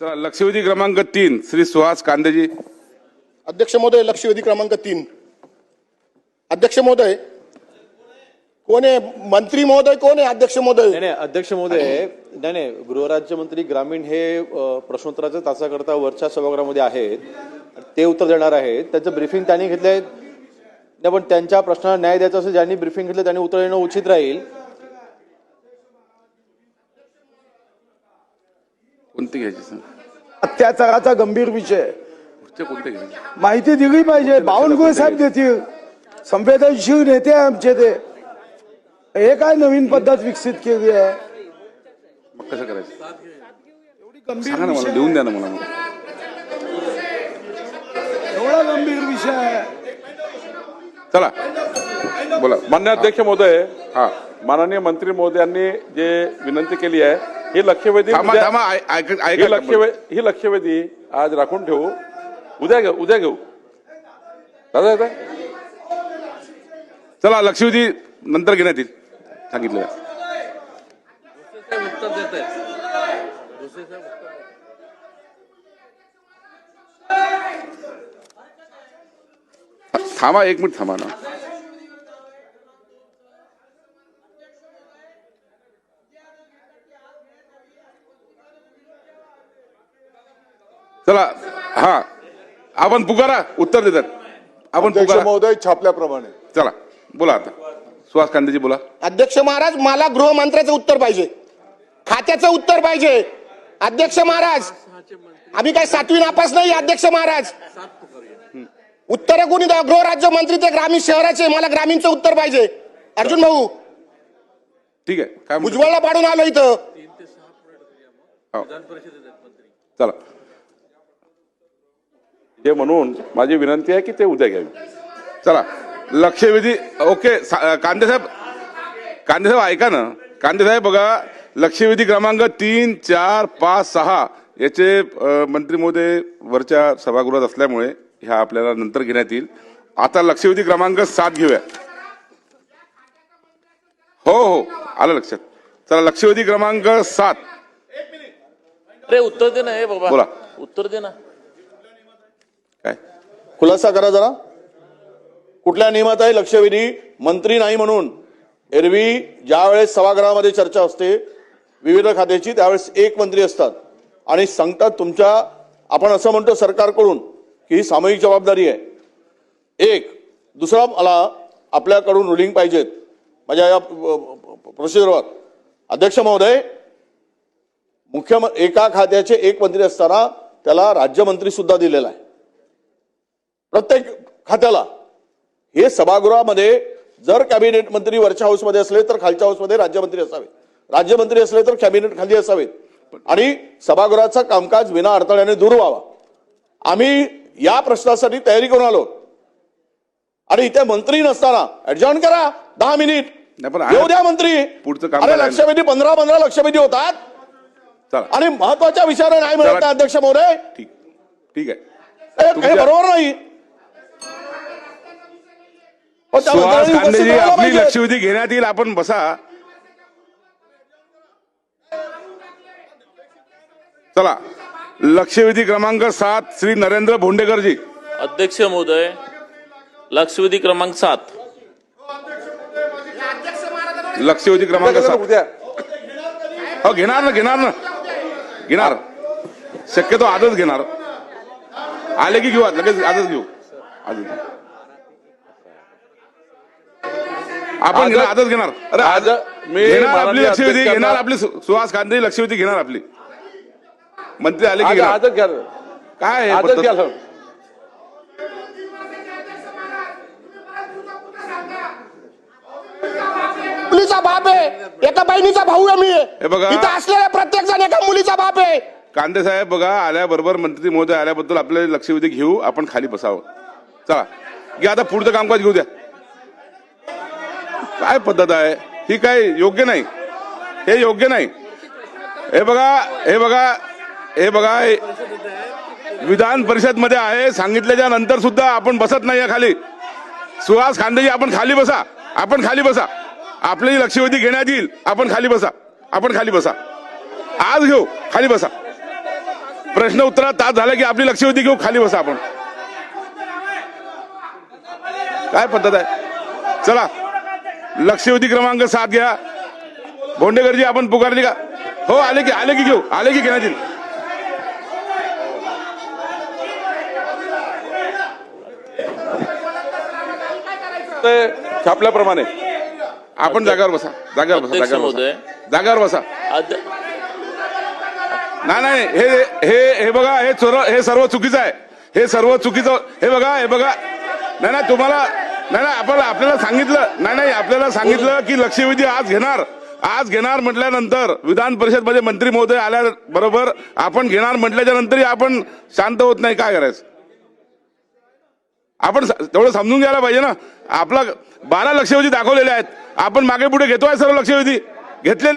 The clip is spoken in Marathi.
चला लक्षवेधी क्रमांक तीन श्री सुहास कांदेजी. अध्यक्ष महोदय लक्षवेधी क्रमांक तीन. अध्यक्ष महोदय कोण आहे? मंत्री महोदय कोण आहे? अध्यक्ष महोदय. नाही नाही अध्यक्ष महोदय नाही नाही गृहराज्यमंत्री ग्रामीण हे अ, प्रश्नोत्तराच्या तासाकरता वरच्या सभागृहामध्ये आहेत. ते उत्तर देणार आहेत. त्याचं ब्रिफिंग त्यांनी घेतलंय. नाही पण त्यांच्या प्रश्नाला न्याय द्यायचा असेल ज्यांनी ब्रिफिंग घेतलं त्यांनी उत्तर देणं उचित राहील कोणते घ्यायचे अत्याचाराचा गंभीर विषय. पुढचे कोणते घ्यायचे? माहिती दिली पाहिजे. बावनकुळे साहेब देतील. संवेदनशील नेते आहे आमचे ते. हे काय नवीन पद्धत विकसित केली आहे? मग कसं करायचं? गंभीर सांगा ना मला विषय देऊन द्या ना मला मग. एवढा गंभीर विषय आहे. चला. बोला. मान्य अध्यक्ष महोदय हा. माननीय मंत्री महोदयांनी जे विनंती केली आहे ही लक्षवेधी ही ऐका लक्षवे ही लक्षवेधी आज राखून ठेवू. उद्या घेऊ उद्या घेऊ. दादा. चला लक्षवेधी नंतर घेण्यात येईल. सांगितलं. थांबा एक मिनिट थांबा ना. चला हा. आपण पुकारा उत्तर देतात. आपण पुकारा. महोदय छापल्याप्रमाणे. चला बोला आता. सुहास कांदेजी बोला. अध्यक्ष महाराज मला गृहमंत्र्याचं उत्तर पाहिजे. खात्याचं उत्तर पाहिजे. अध्यक्ष महाराज आम्ही काय सातवी नापास नाही अध्यक्ष महाराज? उत्तर कोणी द्या? गृहराज्य मंत्री ते ग्रामीण शहराचे मला ग्रामीणचं उत्तर पाहिजे. अर्जुन भाऊ ठीक आहे काय? भुजबळला पाडून आलो इथं. हो. चला. हे म्हणून माझी विनंती आहे की ते उद्या घ्यावी. चला लक्षवेधी ओके कांदे साहेब कांदे साहेब ऐका ना. कांदे साहेब बघा लक्षवेधी क्रमांक तीन चार पाच सहा याचे मंत्री महोदय वरच्या सभागृहात असल्यामुळे ह्या आपल्याला नंतर घेण्यात येईल. आता लक्षवेधी क्रमांक सात घेऊया. हो हो आलं लक्षात. चला लक्षवेधी क्रमांक सात. अरे उत्तर दे ना हे बाबा. बोला. उत्तर दे ना. काय? खुलासा करा जरा. कुठल्या नियमात आहे लक्षवेधी मंत्री नाही म्हणून. एरवी ज्या वेळेस सभागृहामध्ये चर्चा असते विविध खात्याची त्यावेळेस एक मंत्री असतात. आणि सांगतात तुमच्या आपण असं म्हणतो सरकारकडून की ही सामूहिक जबाबदारी आहे. एक दुसरा मला आपल्याकडून रुलिंग पाहिजेत. माझ्या या प्रोसिजरवर अध्यक्ष महोदय मुख्य एका खात्याचे एक मंत्री असताना त्याला राज्यमंत्री सुद्धा दिलेला आहे. प्रत्येक खात्याला. हे सभागृहामध्ये जर कॅबिनेट मंत्री वरच्या हाऊसमध्ये असले तर खालच्या हाऊसमध्ये राज्यमंत्री असावेत राज्यमंत्री असले तर कॅबिनेट खाली असावेत. आणि सभागृहाचं कामकाज विना अडथळ्याने दूर व्हावा. आम्ही या प्रश्नासाठी तयारी करून आलो. आणि इथे मंत्री नसताना ऍडजॉर्न करा. दहा मिनिट. येऊ द्या मंत्री. पुढचं काम अरे लक्षवेधी पंधरा पंधरा लक्षवेधी होतात. आणि महत्त्वाच्या विषयाला नाही मिळत अध्यक्ष महोदय. ठीक. ठीक आहे. बरोबर नाही. सुहास कांदेजी आपली. लक्षवेधी घेण्यात येईल आपण बसा. चला लक्षवेधी क्रमांक सात श्री नरेंद्र भोंडेकरजी. अध्यक्ष महोदय लक्षवेधी क्रमांक सात. लक्षवेधी क्रमांक सात. उद्या. हो घेणार ना घेणार ना. घेणार. शक्यतो आजच घेणार. आले की घेऊ आज, लगेच आजच घेऊ. आजच घेऊ. आपण घेणार आजच घेणार. अरे आज मी घेणार आपली लक्षवेधी घेणार आपली सु- सुहास कांदे लक्षवेधी घेणार आपली. मंत्री आले की आज घेणार? आजच घ्या काय आहे आजच पद्धत? घ्या मुलीचा बाप आहे. एका बहिणीचा भाऊ आहे मी. हे बघा. इथं असलेला प्रत्येक जण एका मुलीचा बाप आहे. कांदे साहेब बघा आल्याबरोबर मंत्री महोदय आल्याबद्दल आपले लक्षवेधी घेऊ आपण खाली बसावं. चला. घ्या आता पुढचं कामकाज घेऊ द्या. काय पद्धत आहे? ही काय योग्य नाही. हे योग्य नाही. हे बघा हे बघा हे बघा विधान परिषदमध्ये आहे. सांगितल्याच्या नंतर सुद्धा आपण बसत नाही या खाली. सुहास खांदेजी आपण खाली बसा. आपण खाली बसा. आपली लक्षवेधी घेण्यात येईल. आपण खाली बसा. आपण खाली बसा. आज घेऊ. खाली बसा. प्रश्न उत्तरात तास झाला की आपली लक्षवेधी घेऊ. खाली बसा आपण. काय पद्धत आहे? चला. लक्षवेधी क्रमांक सात घ्या. भोंडेकरजी आपण पुकारली का? हो आले की आले की घेऊ आले की घेण्यात येईल छापल्याप्रमाणे. आपण जागावर बसा जागावर बसा जागावर. बसा. जागावर बसा. नाही नाही हे हे हे बघा हे सर्व हे सर्व चुकीचं आहे. हे सर्व चुकीचं हे बघा हे बघा. नाही नाही तुम्हाला नाही नाही आपल्याला आपल्याला सांगितलं. नाही नाही आपल्याला सांगितलं की लक्षवेधी आज घेणार. आज घेणार म्हटल्यानंतर विधान परिषदमध्ये मंत्री महोदय आल्या बरोबर आपण घेणार म्हटल्याच्या नंतरही आपण शांत होत नाही. काय करायचं? आपण तेवढं समजून घ्यायला पाहिजे ना. आपला बारा लक्षवेधी दाखवलेले आहेत. आपण मागे पुढे घेतोय सर्व लक्षवेधी. घेतले